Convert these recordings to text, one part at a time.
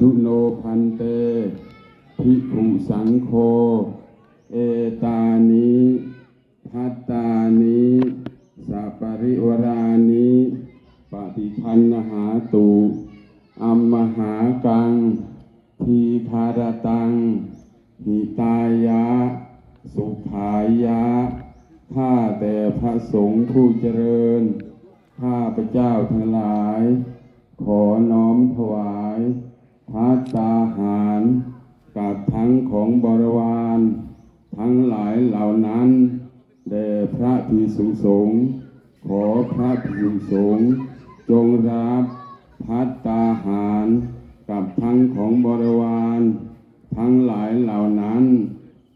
ธุโนพันเต ภิกขุสังโฆ เอตานิพัตตานิสัปริวรานิปฏิพันหาตุอัมมหากัง ทีคารตัง หิตายะ สุขายะ ข้าแต่พระสงฆ์ผู้เจริญ ข้าพระเจ้าทั้งหลาย ขอน้อมถวาย พัตตาหารกับทั้งของบริวาร ทั้งหลายเหล่านั้นแด่พระภิกษุสงฆ์ขอพระภิกษุสงฆ์จงรับพัตตาหารกับทั้งของบริวาร ทั้งหลายเหล่านั้น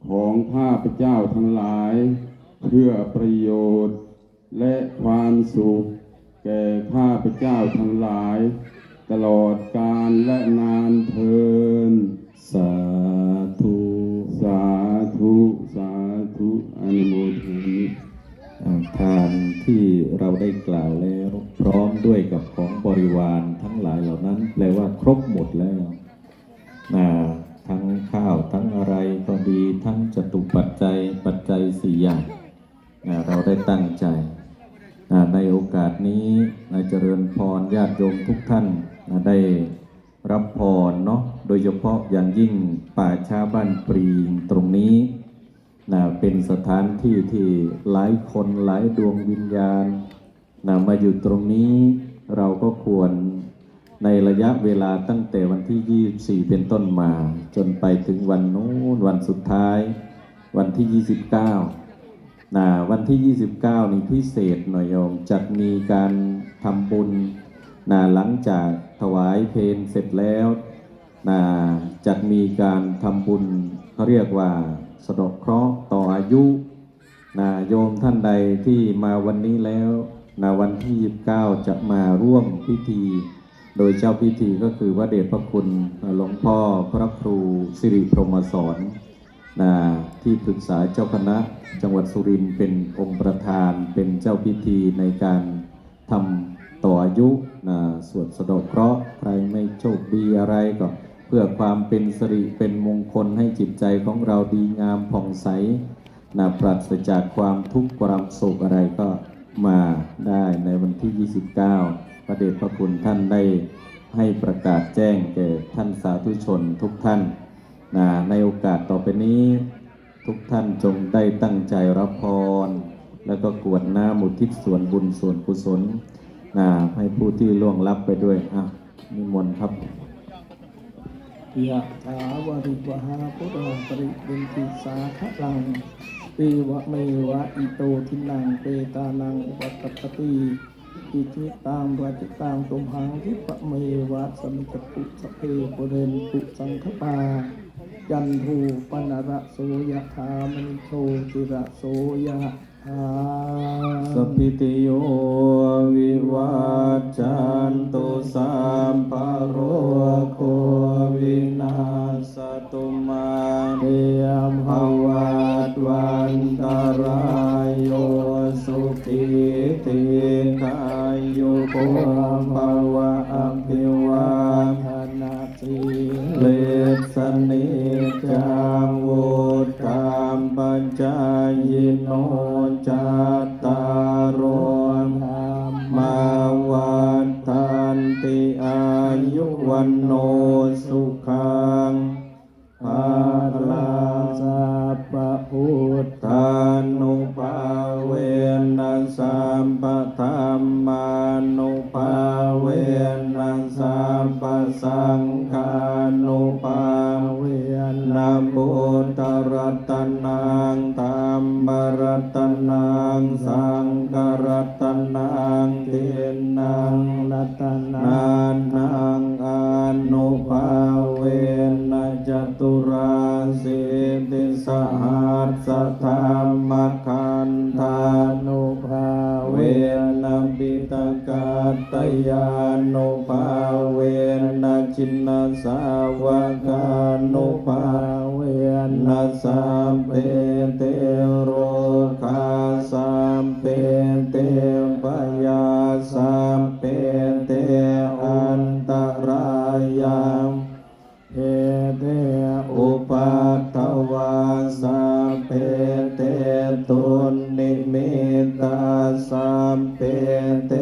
ของข้าพเจ้าทั้งหลาย เพื่อประโยชน์ และความสุข แก่ข้าพเจ้าทั้งหลาย ตลอดกาลและนานเทิน สาธุ สาธุ สาธุอนุโมทนามิอ่ทานที่เราได้กล่าวแล้วพร้อมด้วยกับของบริวารทั้งหลายเหล่านั้น แปลว่าครบหมดแล้วนะทั้งข้าวทั้งอะไรก็ดีทั้งจตุปัจจัยปัจจัยสี่อย่างนะเราได้ตั้งใจนะในโอกาสนี้นะเจริญพรญาติโยมทุกท่าน ได้รับพรเนาะโดยเฉพาะอย่างยิ่งป่าช้าบ้านปรีงตรงนี้นะเป็นสถานที่ที่หลายคนหลายดวงวิญญาณนะมาอยู่ตรงนี้เราก็ควรในระยะเวลาตั้งแต่วันที่ 24 เป็นต้นมา จนไปถึงวันโน้นวันสุดท้าย วันที่ 29นะวันที่ 29 นี่พิเศษหน่อยโยมจะมีการทำบุญ นะหลังจากถวายเพลงเสร็จแล้วนะจะมีการทำบุญเขาเรียกว่าสะดอกเคราะห์ต่ออายุนะโยมท่านใดที่มาวันนี้แล้วนะวันที่ 29 จะมาร่วมพิธี โดยเจ้าพิธีก็คือว่าเดชพระคุณหลวงพ่อพระครูสิริพรหมสอนนะที่ปรึกษาเจ้าคณะจังหวัดสุรินทร์เป็นองค์ประธานเป็นเจ้าพิธีในการทำ ต่ออายุนะสวดสะดกเคราะห์ใครไม่โชคดีอะไรก็เพื่อความเป็นสิริเป็นมงคลให้จิตใจของเราดีงามผ่องใสนะปราศจากความทุกข์ความโศกอะไรก็มาได้ในวันที่ 29พระเดชพระคุณท่านได้ให้ประกาศแจ้งแก่ท่านสาธุชนทุกท่านนะในโอกาสต่อไปนี้ ทุกท่านจงได้ตั้งใจรับพร แล้วก็กวดน้ำมุทิศส่วนบุญส่วนกุศล ให้ผู้ที่ล่วงลับไปด้วยอะนิมนต์ครับยะถาวาริวหาปุราปริปุณติสาขลังเอวะเมวะอิโตทินังเปตานังอุปกัปปติอิทิตังวัจิตังตุมหังทิปะเมวะสมิจตุสเพปุเรนตุสังคปาจันทูปนระโสยะธามณิโชติระโสยะ สัพพิติโยวิวัจจันตุสัมภโรโควินาสตุมาเตยมภหาวัตวันตราย สุขังภาลาลาสัพพะพุทธานุภาเวนัสสัมปะธรรมานุภาเวนัสสัมปะสังฆานุภาเวนะโมตรัตนังธรรมรัตนังสังฆรัตนังเทนังรัตนา สธรรมคันธาโนภาเวนะปิตกาตยานุภาเวนะชินนาสาวกานุภาเวนัสสัมเพเตโรคาสัมเพเตปยาสัมเพ ตุนิมิตาสัมเปเต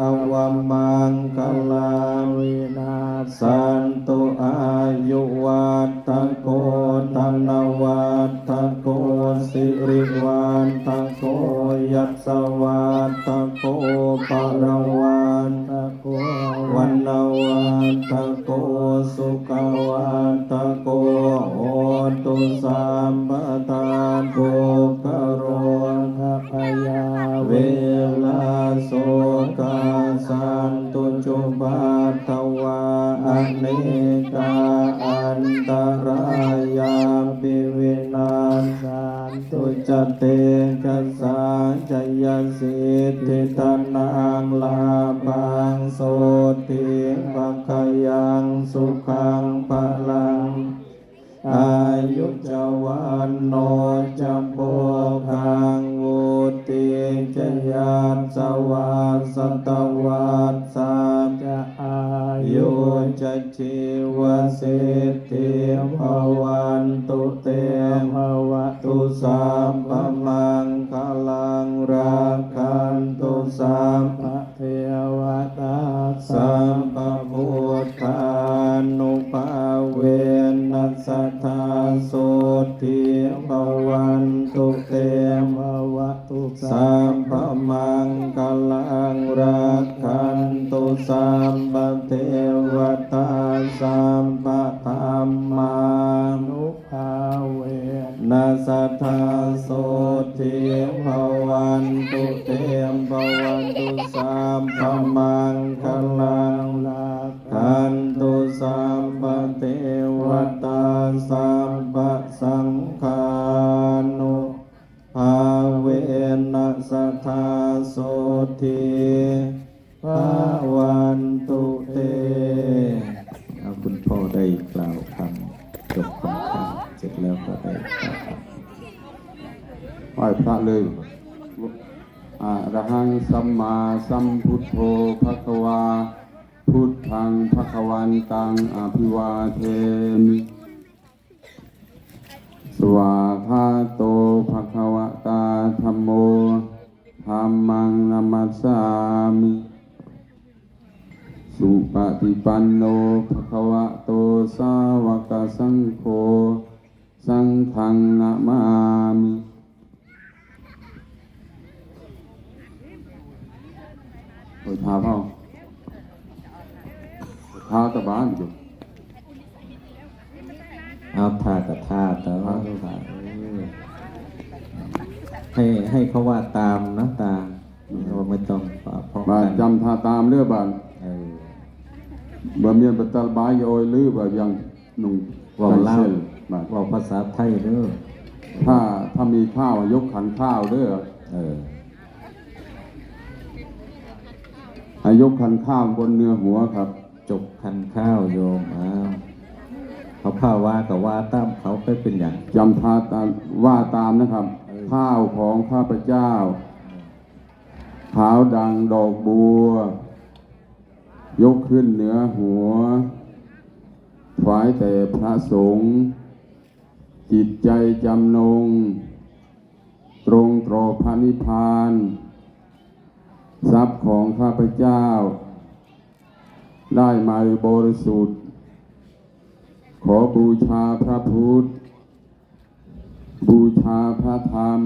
อวมังคลาวินาสันตุอายุวัตโกธนวัตโกสิริวันตโกยัสวัตโกปรว เต ชีวสิทธิภวันตุเตภวะตุสัมปมังคลังรักขันตุสัมพระเทวตาสัมปพุทธานุภาเวนัสสัทธาโสทิภวันตุเตมภวะตุสัม สัมปเทวตาสัมปธรรมานุภาเวนาสัทธาโสทิภวันตุเตมภวันตุสัมปมังคลังลาขันตุสัมปเทวตาสัมปสังฆานุภาเวนัสทธาโสทิ ภาวันตุเตเอาคุณพ่อได้กล่าวคำจบคำถามเสร็จแล้วก็ได้กล่าวคำไหว้พระเลยอะระหังสัมมาสัมพุทโธภะคะวา พุทธังภะคะวันตังอภิวาเทมิสวาคาโตภะคะวะตาธัมโมธัมมังนัมมัสสา ปฏิปันโนภะคะวะโตสาวกสังโฆสังฆังนะมามิโอ้ยทาเปล่าทาตะบานจุเอาทากับทาแต่ว่าให้ให้เขาว่าตามนะตามเราไม่ต้องฝาพร้อมบากันจำทาตามเรือบานเออ บ่เมียนบัตตลบายโอยลือบ่ยังหนุ่งว่าเล่าใส่ส้นบาดว่าภาษาไทยเด้อถ้าถ้ามีข้าวยกขันข้าวเด้อเออให้ยกขันข้าวบนเนื้อหัวครับ จบคันข้าวโยมอ้าวเขาผ้าว่ากับว่าตามเขาไปเป็นอย่างจำทาตามว่าตามนะครับเออข้าวของข้าพเจ้าขาวดังดอกบัว ยกขึ้นเหนือหัวถวายแต่พระสงฆ์จิตใจจำนง ตรงต่อพระนิพพาน ทรัพย์ของข้าพเจ้า ได้มาบริสุทธิ์ ขอบูชาพระพุทธ บูชาพระธรรม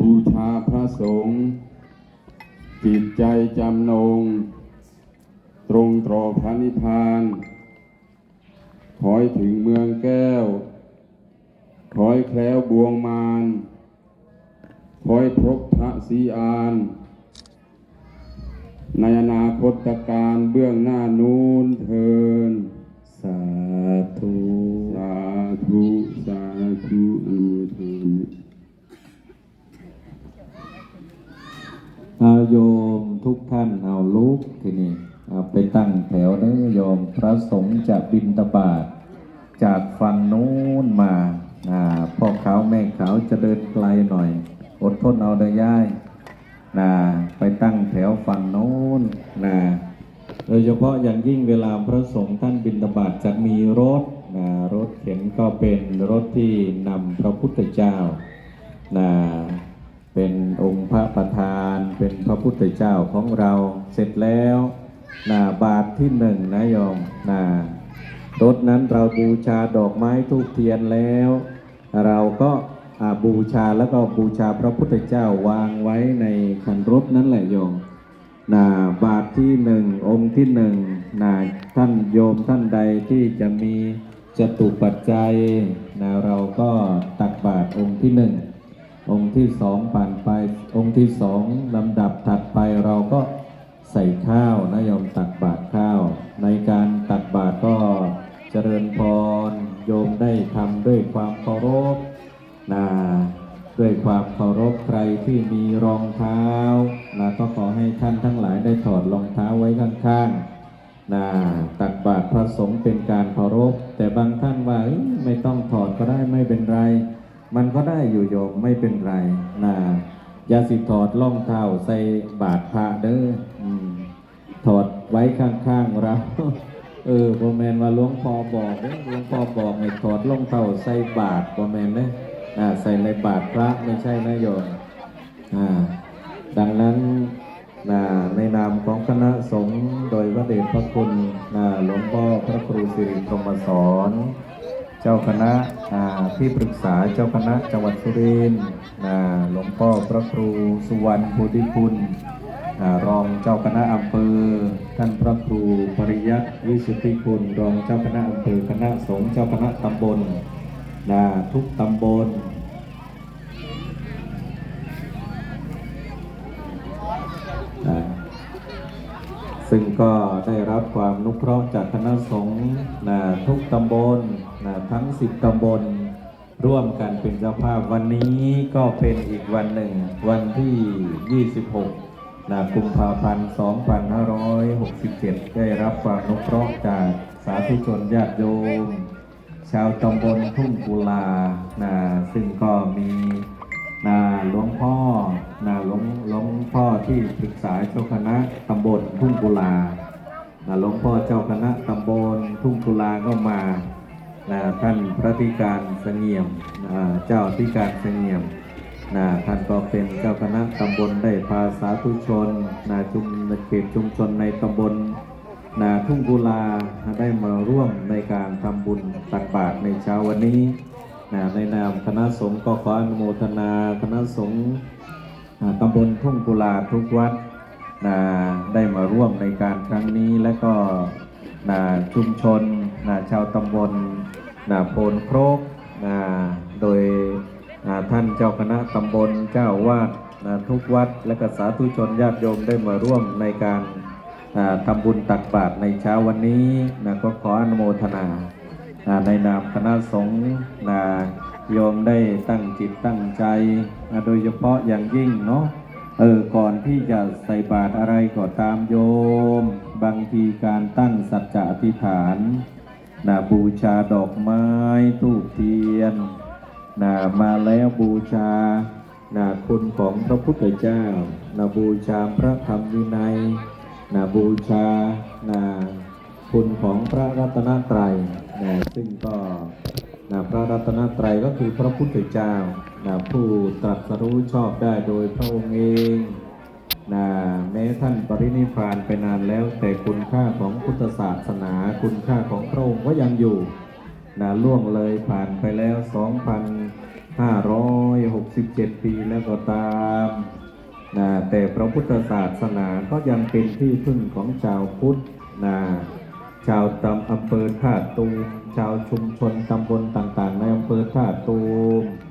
บูชาพระสงฆ์จิตใจจำนง ตรงต่อพระนิพพานขอให้ถึงเมืองแก้วขอให้แคล้วบวงมารขอให้พบพระศรีอาน ในอนาคตการเบื้องหน้านู้นเทิน สาธุ สาธุ สาธุอนุโมทนามิเอาโยมทุกท่านเอาลุกทีนี้เอา ไปตั้งแถวเด้อโยมพระสงฆ์จะบินตบาทจากฝั่งนู้นมาพ่อเขาแม่เขาจะเดินไกลหน่อย อดทนเอาเด้อย่ายนะไปตั้งแถวฝั่งโน้นนะโดยเฉพาะอย่างยิ่งเวลาพระสงฆ์ท่านบินตบาทจะมีรถนะรถเข็นก็เป็นรถที่นำพระพุทธเจ้านะเป็นองค์พระประธานเป็นพระพุทธเจ้าของเราเสร็จแล้ว นาบาทที่หนึ่งนะโยมนารถนั้นเราบูชาดอกไม้ทูกเทียนแล้ว เราก็บูชาแล้วก็บูชาพระพุทธเจ้าวางไว้ในคันรถนั้นแหละโยมนาบาทที่หนึ่งองค์ที่หนึ่งนาท่านโยมท่านใดที่จะมีจตุปัจจัยนาเราก็ตักบาทองค์ที่หนึ่งองค์ที่สองผ่านไปองค์ที่สองลำดับถัดไปเราก็ ใส่ข้าวนะโยมตักบาทข้าว ในการตักบาทก็เจริญพรโยมได้ทำด้วยความเคารพนาด้วยความเคารพใครที่มีรองเท้านะก็ขอให้ท่านทั้งหลายได้ถอดรองเท้าไว้ข้างๆนะตักบาตรพระสงฆ์เป็นการเคารพ แต่บางท่านว่าไม่ต้องถอดก็ได้ไม่เป็นไร มันก็ได้อยู่โยมไม่เป็นไรนะอย่าสิถอดรองเท้าใส่บาตรพระเด้อ ว้ข้างๆเรา เออโบแมนว่าหลวงพ่อบอกเด้อหลวงพ่อบอกให้ถอดรองเท้าใส่บาตรโบแมนเด้อ่าใส่ในบาตรพระไม่ใช่นะโยมอ่าดังนั้นนะในนามของคณะสงฆ์โดยพระเดชพระคุณนะหลวงพ่อพระครูสิริพรหมสอนเจ้าคณะอ่าที่ปรึกษาเจ้าคณะจังหวัดสุรินทร์นะหลวงพ่อพระครูสุวรรณโพุทธิคุณ รองเจ้าคณะอำเภอ ท่านพระครูปริยัติวิสุทธิคุณรองเจ้าคณะอำเภอคณะสงฆ์เจ้าคณะตำบลนะทุกตำบลซึ่งก็ได้รับความนุเคราะห์จากคณะสงฆ์นะทุกตำบลนะทั้ง10ตำบลร่วมกันเป็นเจ้าภาพวันนี้ก็เป็นอีกวันหนึ่งวันที่ 26 นะกุมภาพันธ์2567 ได้รับความนุเคราะห์จากสาธุชนญาติโยม ชาวตำบลทุ่งกุลานะซึ่งก็มีนาหลวงพ่อนาหลวงหลวงพ่อที่ปรึกษาเจ้าคณะตำบลทุ่งกุลานาหลวงพ่อเจ้าคณะตำบลทุ่งกุลาก็มานะท่านพระธิการเสงี่ยมอ่าเจ้าธิการเสงี่ยม นะท่านก็เป็นเจ้าคณะตำบลได้พาสาธุชนนาชุมเขตชุมชนในตำบลนาทุ่งกุลาได้มาร่วมในการทำบุญตักบาตรในเช้าวันนี้นะในนามคณะสงฆ์ก็ขออนุโมทนาคณะสงฆ์ตำบลทุ่งกุลาทุกวัดนะได้มาร่วมในการครั้งนี้และก็นะชุมชนนะชาวตำบลนะโพนโครกนะโดย ท่านเจ้าคณะตำบลเจ้าวาดทุกวัดและก็สาธุชนญาติโยมได้มาร่วมในการอ่าทำบุญตักบาตรในเช้าวันนี้นะก็ขออนุโมทนาอ่าในนามคณะสงฆ์นะโยมได้ตั้งจิตตั้งใจโดยเฉพาะอย่างยิ่งเนาะเออก่อนที่จะใส่บาตรอะไรก็ตามโยม บางทีการตั้งสัจจะอธิษฐานนะบูชาดอกไม้ทูบเทียน นะมาแล้วบูชานะคุณของพระพุทธเจ้านะบูชาพระธรรมวินัยนะบูชานะคุณของพระรัตนตรัยนะซึ่งก็นะพระรัตนตรัยก็คือพระพุทธเจ้านะผู้ตรัสรู้ชอบได้โดยพระองค์เองนะแม้ท่านปรินิพานไปนานแล้ว แต่คุณค่าของพุทธศาสนา คุณค่าของพระองค์ก็ยังอยู่นะล่วงเลยผ่านไปแล้ว 567 ปีแล้วก็ตามนะแต่พระพุทธศาสนาก็ยังเป็นที่พึ่งของชาวพุทธนะชาวตำอำเภอท่าตูมชาวชุมชนตำบลต่างๆ ในอำเภอท่าตูม